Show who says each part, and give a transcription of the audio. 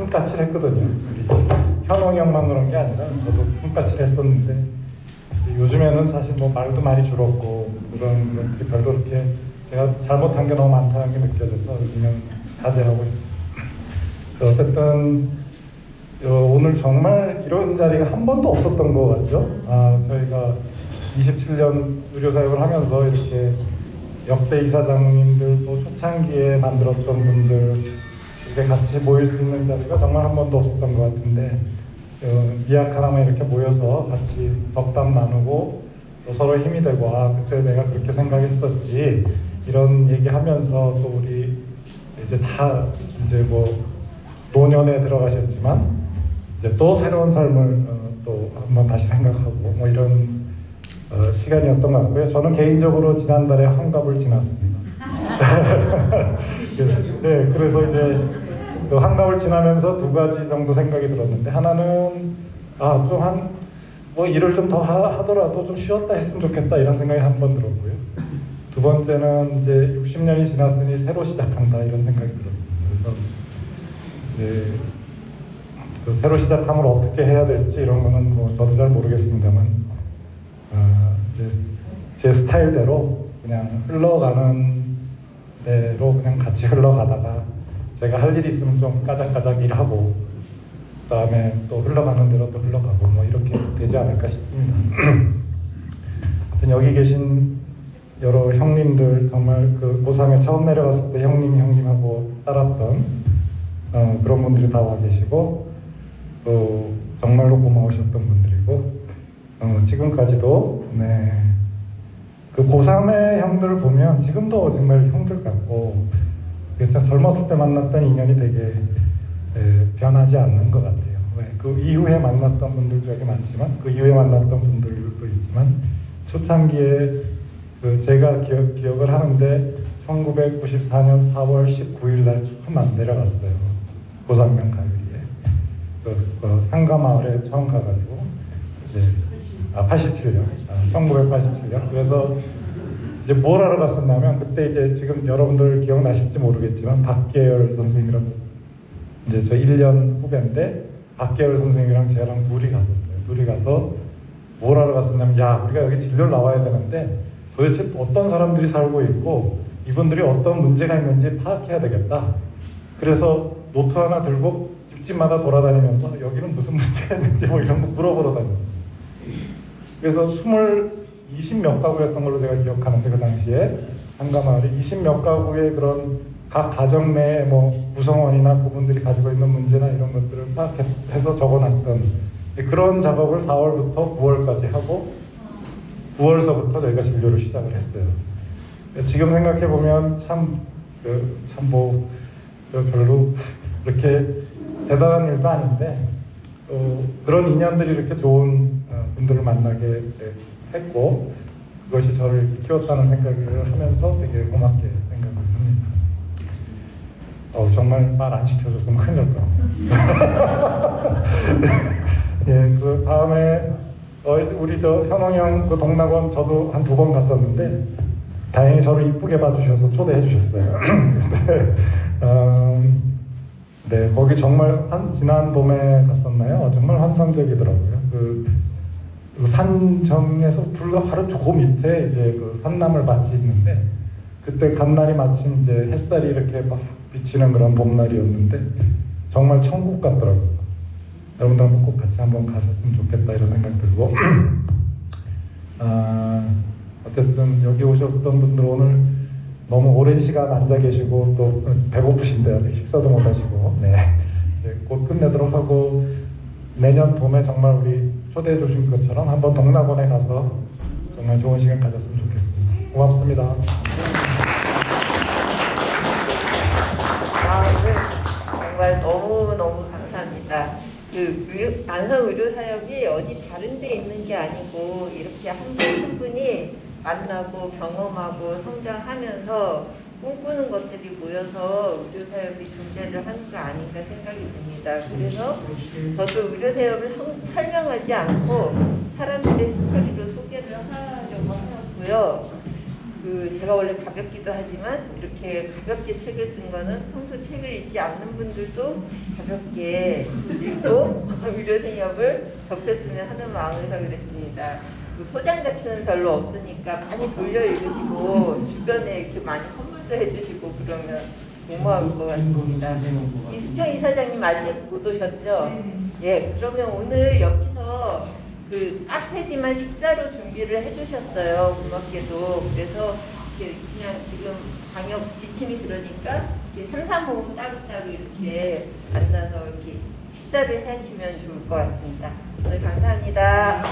Speaker 1: 품까칠 했거든요. 우리 현홍이 형만 그런 게 아니라 저도 품까칠 했었는데 요즘에는 사실 뭐 말도 많이 줄었고 그런 것들이 별로 그렇게 제가 잘못한 게 너무 많다는 게 느껴져서 요즘은 자제하고 있습니다. 그 어쨌든 어, 오늘 정말 이런 자리가 한 번도 없었던 것 같죠? 아, 저희가 27년 의료사역을 하면서 이렇게 역대 이사장님들 또 초창기에 만들었던 분들 이렇게 같이 모일 수 있는 자리가 정말 한 번도 없었던 것 같은데 어, 미약 하나만 이렇게 모여서 같이 덕담 나누고 또 서로 힘이 되고 아 그때 내가 그렇게 생각했었지 이런 얘기하면서 또 우리 이제 다 이제 뭐 노년에 들어가셨지만 이제 또 새로운 삶을 어, 또 한번 다시 생각하고 뭐 이런 어, 시간이었던 것 같고요. 저는 개인적으로 지난달에 환갑을 지났습니다. 네, 그래서 이제 그 환갑을 지나면서 두 가지 정도 생각이 들었는데 하나는 아 좀 한 뭐 일을 좀 더 하더라도 좀 쉬었다 했으면 좋겠다 이런 생각이 한 번 들었고요. 두 번째는 이제 60년이 지났으니 새로 시작한다 이런 생각이 들었습니다. 그래서 이제 그 새로 시작함을 어떻게 해야 될지 이런 거는 뭐 저도 잘 모르겠습니다만 어, 이제 제 스타일대로 그냥 흘러가는 대로 그냥 같이 흘러가다가 제가 할 일이 있으면 좀 까작까작 일하고 그다음에 또 흘러가는 대로 또 흘러가고 뭐 이렇게 되지 않을까 싶습니다. 하여튼 여기 계신 여러 형님들 정말 그 고상에 처음 내려갔을 때 형님 형님하고 따랐던 어, 그런 분들이 다 와 계시고 또 정말로 고마우셨던 분들이고 어, 지금까지도 네. 그 고3의 형들을 보면 지금도 정말 형들 같고 그참 젊었을 때 만났던 인연이 되게 에, 변하지 않는 것 같아요. 왜? 그 이후에 만났던 분들도 되게 많지만 그 이후에 만났던 분들도 있지만 초창기에 그 제가 기억, 기억을 하는데 1994년 4월 19일 날 처음 안 내려갔어요. 고상면 가요리에. 그, 그 상가마을에 처음 가가지고 이제 아 87년, 아, 1987년. 그래서 이제 뭘 하러 갔었냐면 그때 이제 지금 여러분들 기억나실지 모르겠지만 박계열 선생님이라고 이제 저 1년 후배인데 박계열 선생님이랑 저랑 둘이 갔었어요. 둘이 가서 뭘 하러 갔었냐면 야 우리가 여기 진료를 나와야 되는데 도대체 어떤 사람들이 살고 있고 이분들이 어떤 문제가 있는지 파악해야 되겠다. 그래서 노트 하나 들고 집집마다 돌아다니면서 여기는 무슨 문제가 있는지 뭐 이런 거 물어보러 다녔어요. 그래서 20, 20몇 가구였던 걸로 제가 기억하는데 그 당시에 한가마을이 20몇 가구의 그런 각 가정 내의 뭐 구성원이나 그분들이 가지고 있는 문제나 이런 것들을 파악해서 적어놨던 그런 작업을 4월부터 9월까지 하고 9월서부터 저희가 진료를 시작을 했어요. 지금 생각해 보면 참참뭐 별로 그렇게 대단한 일도 아닌데 어, 그런 인연들이 이렇게 좋은 어, 분들을 만나게 했고 그것이 저를 키웠다는 생각을 하면서 되게 고맙게 생각을 합니다. 어, 정말 말 안 시켜줬으면 큰일 났다. 예, 그 다음에 어, 우리 저 현홍이 형그 동락원 저도 한 두 번 갔었는데 다행히 저를 이쁘게 봐주셔서 초대해 주셨어요. 근데, 음, 네, 거기 정말 한 지난 봄에 갔었나요? 정말 환상적이더라고요. 그, 그 산정에서 불과 하루 조금 밑에 이제 그 산나물 밭이 있는데 그때 간 날이 마침 이제 햇살이 이렇게 막 비치는 그런 봄날이었는데 정말 천국 같더라고요. 여러분도 한번 꼭 같이 한번 가셨으면 좋겠다 이런 생각 들고. 아, 어쨌든 여기 오셨던 분들 오늘 너무 오랜 시간 앉아 계시고 또 배고프신데 아직 식사도 못 하시고. 네. 이제 곧 끝내도록 하고 내년 봄에 정말 우리 초대해 주신 것처럼 한번 동락원에 가서 정말 좋은 시간 가졌으면 좋겠습니다. 고맙습니다.
Speaker 2: 아, 네. 정말 너무너무 감사합니다. 그 의료, 안성 의료 사역이 어디 다른 데 있는 게 아니고 이렇게 한 분 한 분이 만나고 경험하고 성장하면서 꿈꾸는 것들이 모여서 의료사역이 존재를 하는 거 아닌가 생각이 듭니다. 그래서 저도 의료사역을 성- 설명하지 않고 사람들의 스토리로 소개를 하려고 하고요. 그 제가 원래 가볍기도 하지만 이렇게 가볍게 책을 쓴 거는 평소 책을 읽지 않는 분들도 가볍게 읽고 의료 생협을 접했으면 하는 마음에서 그랬습니다. 그 소장 가치는 별로 없으니까 많이 돌려 읽으시고 주변에 이렇게 많이 선물도 해주시고 그러면 고마울 것 같습니다. 이수청 이사장님 아직 못 오셨죠? 예, 그러면 오늘 여기서 그 카페지만 식사로 준비를 해주셨어요. 고맙게도. 그래서 그냥 지금 방역 지침이 그러니까 이렇게 삼삼오오 따로따로 이렇게 앉아서 이렇게 식사를 하시면 좋을 것 같습니다. 오늘 감사합니다.